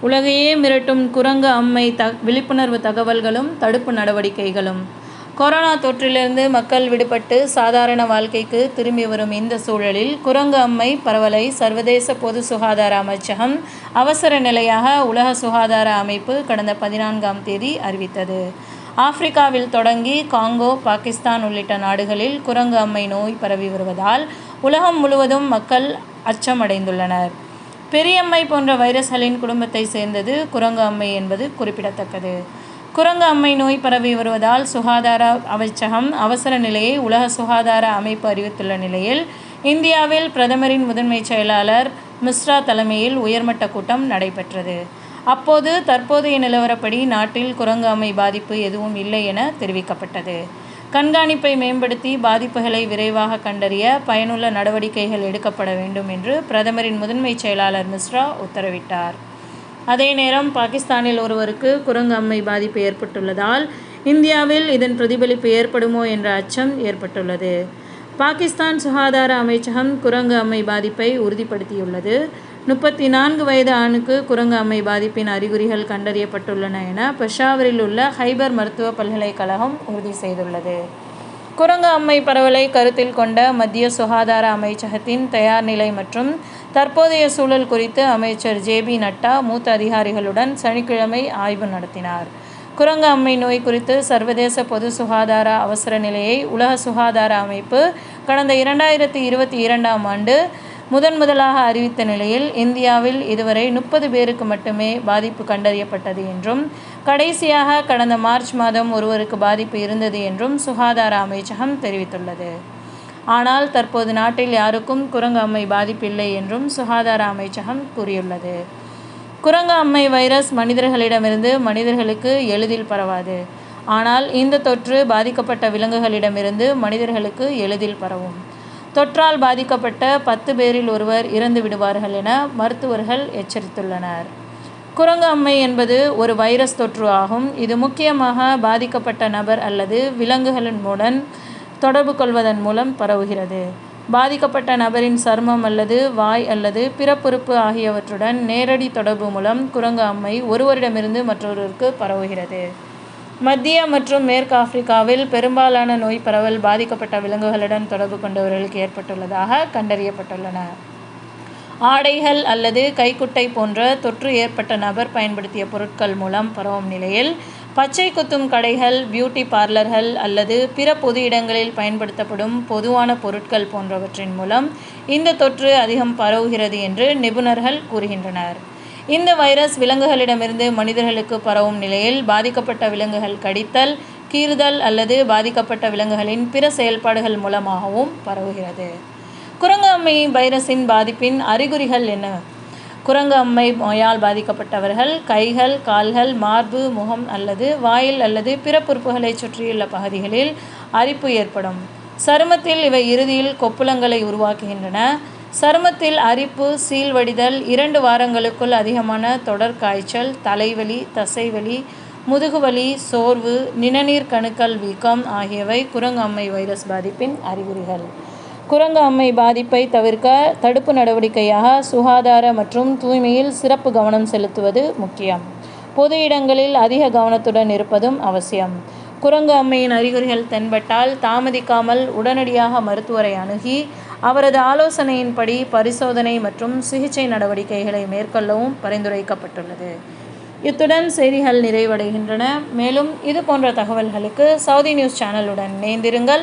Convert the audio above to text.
உலகையே மிரட்டும் குரங்கு அம்மை த விழிப்புணர்வு தகவல்களும் தடுப்பு நடவடிக்கைகளும். கொரோனா தொற்றிலிருந்து மக்கள் விடுபட்டு சாதாரண வாழ்க்கைக்கு திரும்பி வரும் இந்த சூழலில் குரங்கு அம்மை பரவலை சர்வதேச பொது சுகாதார அமைச்சகம் அவசர நிலையாக உலக சுகாதார அமைப்பு கடந்த பதினான்காம் தேதி அறிவித்தது. ஆப்பிரிக்காவில் தொடங்கி காங்கோ பாகிஸ்தான் உள்ளிட்ட நாடுகளில் குரங்கு அம்மை நோய் பரவி வருவதால் உலகம் முழுவதும் மக்கள் அச்சமடைந்துள்ளனர். பெரியம்மை போன்ற வைரஸ்களின் குடும்பத்தை சேர்ந்தது குரங்கு அம்மை என்பது குறிப்பிடத்தக்கது. குரங்கு அம்மை நோய் பரவி வருவதால் சுகாதார அமைச்சகம் அவசர நிலையை உலக சுகாதார அமைப்பு அறிவித்துள்ள நிலையில் இந்தியாவில் பிரதமரின் முதன்மை செயலாளர் மிஸ்ரா தலைமையில் உயர்மட்ட கூட்டம் நடைபெற்றது. அப்போது தற்போதைய நிலவரப்படி நாட்டில் குரங்கு அம்மை பாதிப்பு எதுவும் இல்லை என தெரிவிக்கப்பட்டது. கண்காணிப்பை மேம்படுத்தி பாதிப்புகளை விரைவாக கண்டறிய பயனுள்ள நடவடிக்கைகள் எடுக்கப்பட வேண்டும் என்று பிரதமரின் முதன்மை செயலாளர் மிஸ்ரா உத்தரவிட்டார். அதே நேரம் பாகிஸ்தானில் ஒருவருக்கு குரங்கு அம்மை பாதிப்பு ஏற்பட்டுள்ளதால் இந்தியாவில் இதன் பிரதிபலிப்பு ஏற்படுமோ என்ற அச்சம் ஏற்பட்டுள்ளது. பாகிஸ்தான் சுகாதார அமைச்சகம் குரங்கு அம்மை பாதிப்பை உறுதிப்படுத்தியுள்ளது. முப்பத்தி நான்கு வயது ஆணுக்கு குரங்கு அம்மை பாதிப்பின் அறிகுறிகள் கண்டறியப்பட்டுள்ளன என பெஷாவரில் உள்ள ஹைபர் மருத்துவ பல்கலைக்கழகம் உறுதி செய்துள்ளது. குரங்கு அம்மை பரவலை கருத்தில் கொண்ட மத்திய சுகாதார அமைச்சகத்தின் தயார் நிலை மற்றும் தற்போதைய சூழல் குறித்து அமைச்சர் ஜே பி நட்டா மூத்த அதிகாரிகளுடன் சனிக்கிழமை ஆய்வு நடத்தினார். குரங்கு அம்மை நோய் குறித்து சர்வதேச பொது சுகாதார அவசர நிலையை உலக சுகாதார அமைப்பு கடந்த இரண்டாயிரத்தி இருபத்தி இரண்டாம் ஆண்டு முதன் முதலாக அறிவித்த நிலையில் இந்தியாவில் இதுவரை முப்பது பேருக்கு மட்டுமே பாதிப்பு கண்டறியப்பட்டது என்றும் கடைசியாக கடந்த மார்ச் மாதம் ஒருவருக்கு பாதிப்பு இருந்தது என்றும் சுகாதார அமைச்சகம் தெரிவித்துள்ளது. ஆனால் தற்போது நாட்டில் யாருக்கும் குரங்கு அம்மை பாதிப்பில்லை என்றும் சுகாதார அமைச்சகம் கூறியுள்ளது. குரங்கு அம்மை வைரஸ் மனிதர்களிடமிருந்து மனிதர்களுக்கு எளிதில் பரவாது. ஆனால் இந்த தொற்று பாதிக்கப்பட்ட விலங்குகளிடமிருந்து மனிதர்களுக்கு எளிதில் பரவும். தொற்றால் பாதிக்கப்பட்ட பத்து பேரில் ஒருவர் இறந்து விடுவார்கள் என மருத்துவர்கள் எச்சரித்துள்ளனர். குரங்கு அம்மை என்பது ஒரு வைரஸ் தொற்று ஆகும். இது முக்கியமாக பாதிக்கப்பட்ட நபர் அல்லது விலங்குகளின் மூலம் தொடர்பு கொள்வதன் மூலம் பரவுகிறது. பாதிக்கப்பட்ட நபரின் சர்மம் அல்லது வாய் அல்லது பிறப்புறுப்பு ஆகியவற்றுடன் நேரடி தொடர்பு மூலம் குரங்கு அம்மை ஒருவரிடமிருந்து மற்றொருவருக்கு பரவுகிறது. மத்திய மற்றும் மேற்கு ஆப்பிரிக்காவில் பெரும்பாலான நோய் பரவல் பாதிக்கப்பட்ட விலங்குகளுடன் தொடர்பு கொண்டவர்களுக்கு ஏற்பட்டுள்ளதாக கண்டறியப்பட்டுள்ளன. ஆடைகள் அல்லது கைக்குட்டை போன்ற தொற்று ஏற்பட்ட நபர் பயன்படுத்திய பொருட்கள் மூலம் பரவும் நிலையில் பச்சை குத்தும் கடைகள் பியூட்டி பார்லர்கள் அல்லது பிற பொது இடங்களில் பயன்படுத்தப்படும் பொதுவான பொருட்கள் போன்றவற்றின் மூலம் இந்த தொற்று அதிகம் பரவுகிறது என்று நிபுணர்கள் கூறுகின்றனர். இந்த வைரஸ் விலங்குகளிடமிருந்து மனிதர்களுக்கு பரவும் நிலையில் பாதிக்கப்பட்ட விலங்குகள் கடித்தல் கீறுதல் அல்லது பாதிக்கப்பட்ட விலங்குகளின் பிற செயல்பாடுகள் மூலமாகவும் பரவுகிறது. குரங்கு அம்மை வைரஸின் பாதிப்பின் அறிகுறிகள் என்ன? குரங்கு அம்மை நோயால் பாதிக்கப்பட்டவர்கள் கைகள் கால்கள் மார்பு முகம் அல்லது வாயில் அல்லது பிற பொறுப்புகளை சுற்றியுள்ள பகுதிகளில் அரிப்பு ஏற்படும். சருமத்தில் இவை இறுதியில் கொப்புளங்களை உருவாக்குகின்றன. சருமத்தில் அரிப்பு சீல்வடிதல் இரண்டு வாரங்களுக்குள் அதிகமான தொடர் காய்ச்சல் தலைவலி தசைவலி முதுகுவலி சோர்வு நிணநீர் கணுக்கள் வீக்கம் ஆகியவை குரங்கு அம்மை வைரஸ் பாதிப்பின் அறிகுறிகள். குரங்கு அம்மை பாதிப்பை தவிர்க்க தடுப்பு நடவடிக்கையாக சுகாதார மற்றும் தூய்மையில் சிறப்பு கவனம் செலுத்துவது முக்கியம். பொது இடங்களில் அதிக கவனத்துடன் இருப்பதும் அவசியம். குரங்கு அம்மையின் அறிகுறிகள் தென்பட்டால் தாமதிக்காமல் உடனடியாக மருத்துவரை அணுகி அவரது ஆலோசனையின்படி பரிசோதனை மற்றும் சிகிச்சை நடவடிக்கைகளை மேற்கொள்ளவும் பரிந்துரைக்கப்பட்டுள்ளது. இத்துடன் செய்திகள் நிறைவடைகின்றன. மேலும் இது போன்ற தகவல்களுக்கு சவுதி நியூஸ் சேனலுடன் இணைந்திருங்கள்.